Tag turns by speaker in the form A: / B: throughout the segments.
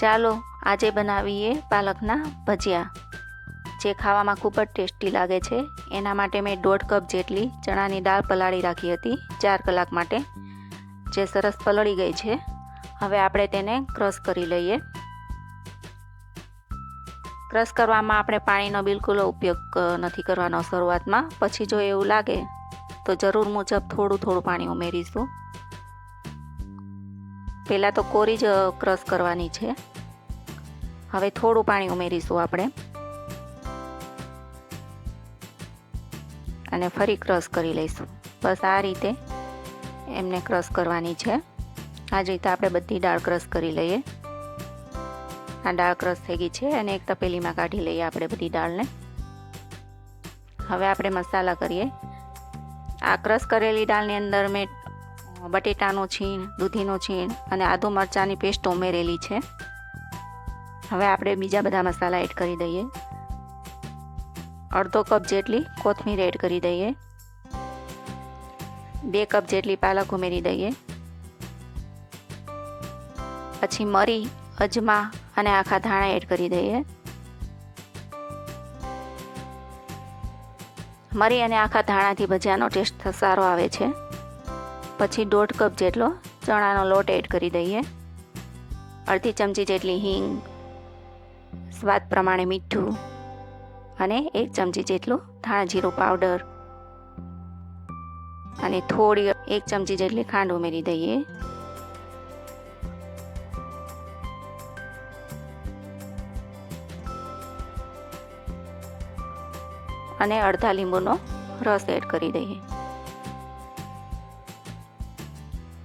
A: ચાલો, આજે બનાવીએ પાલકના ભજીયા. જે ખાવામાં ખૂબ જ ટેસ્ટી લાગે છે. એના માટે મેં દોઢ કપ જેટલી ચણાની દાળ પલાળી રાખી હતી, ચાર કલાક માટે. જે સરસ પલળી ગઈ છે. હવે આપણે તેને ક્રશ કરી લઈએ. ક્રશ કરવામાં આપણે પાણીનો બિલકુલ ઉપયોગ નથી કરવાનો શરૂઆતમાં. પછી જો એવું લાગે, તો જરૂર મુજબ થોડું થોડું પાણી ઉમેરીશું. પહેલાં તો કોરી જ ક્રશ કરવાની છે. હવે થોડું પાણી ઉમેરીશું આપણે. અને ફરી ક્રશ કરી લઈશું. બસ આ રીતે એમને ક્રશ કરવાની છે. આ જ રીતે આપણે બધી દાળ ક્રશ કરી લઈએ. આ દાળ ક્રશ થઈ ગઈ છે અને એક તપેલીમાં કાઢી લઈએ આપણે બધી દાળને. હવે આપણે મસાલા કરીએ. આ ક્રશ કરેલી દાળની અંદર મેં બટેટાનું છીણ, દૂધીનું છીણ અને આદુ મરચાંની પેસ્ટ ઉમેરેલી છે. હવે આપણે બીજા બધા મસાલા એડ કરી દઈએ. અડધો કપ જેટલી કોથમીર એડ કરી દઈએ. બે કપ જેટલી પાલક ઉમેરી દઈએ. પછી મરી, અજમા અને આખા ધાણા એડ કરી દઈએ. મરી અને આખા ધાણાથી ભજીયાનો ટેસ્ટ સારો આવે છે. પછી દોઢ કપ જેટલો ચણાનો લોટ એડ કરી દઈએ. અડધી ચમચી જેટલી હિંગ, સ્વાદ પ્રમાણે મીઠું અને એક ચમચી જેટલું ધાણા પાવડર. અને થોડી એક ચમચી જેટલી ખાંડ ઉમેરી દઈએ. અને અડધા લીંબુનો રસ એડ કરી દઈએ.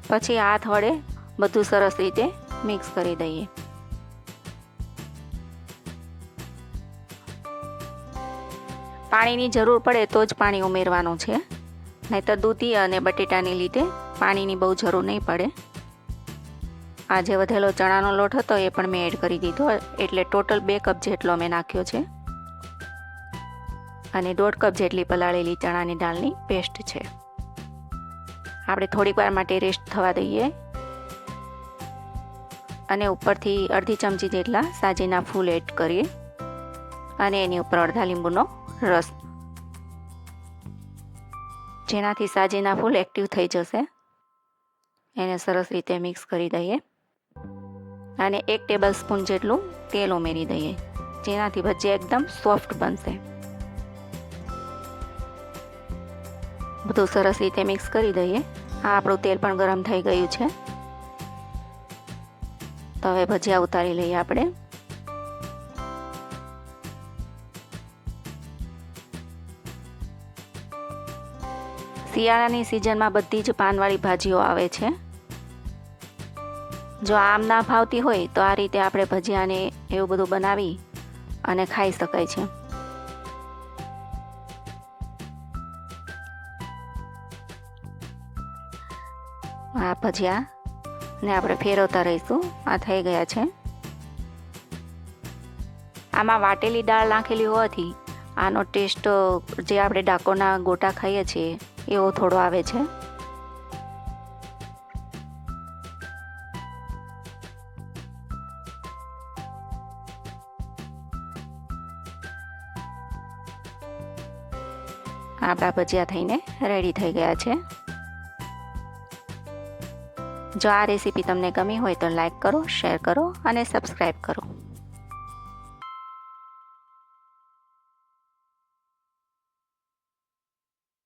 A: પછી હાથ વડે બધું સરસ રીતે મિક્સ કરી દઈએ. પાણીની જરૂર પડે તો જ પાણી ઉમેરવાનું છે. નહીંતર દૂધી અને બટેટાની લીધે પાણીની બહુ જરૂર નહીં પડે. આજે વધેલો ચણાનો લોટ હતો એ પણ મેં એડ કરી દીધો એટલે ટોટલ બે કપ જેટલો મેં નાખ્યો છે. અને દોઢ કપ જેટલી પલાળેલી ચણાની દાળની પેસ્ટ છે. આપણે થોડીક વાર માટે રેસ્ટ થવા દઈએ. અને ઉપરથી અડધી ચમચી જેટલા સાજીના ફૂલ એડ કરીએ. અને એની ઉપર અડધા લીંબુનો રસ. જેનાથી સાજીના ફૂલ એક્ટિવ થઈ જશે. એને સરસ રીતે મિક્સ કરી દઈએ. અને એક ટેબલ સ્પૂન જેટલું તેલ ઉમેરી દઈએ, જેનાથી ભજીયા એકદમ સોફ્ટ બનશે. બધું સરસ રીતે મિક્સ કરી દઈએ. આ આપણું તેલ પણ ગરમ થઈ ગયું છે. તો હવે ભજીયા ઉતારી લઈએ આપણે. શિયાળાની સિઝનમાં બધી જ પાનવાળી ભાજીઓ આવે છે. જો આમ ના ભાવતી હોય તો આ રીતે આપણે ભજીયાને એવું બધું બનાવી અને ખાઈ શકાય છે. આ. ભજીયા ને આપણે ફેરવતા રહીશું. આ થઈ ગયા છે. આમાં વાટેલી દાળ નાખેલી હોવાથી આનો ટેસ્ટ, જે આપણે ડાકોના ગોટા ખાઈએ છીએ, એવો થોડો આવે છે. આપણા ભજીયા થઈને રેડી થઈ ગયા છે. જો આ રેસીપી તમને ગમી હોય તો લાઈક કરો શેર કરો અને સબસ્ક્રાઈબ કરો.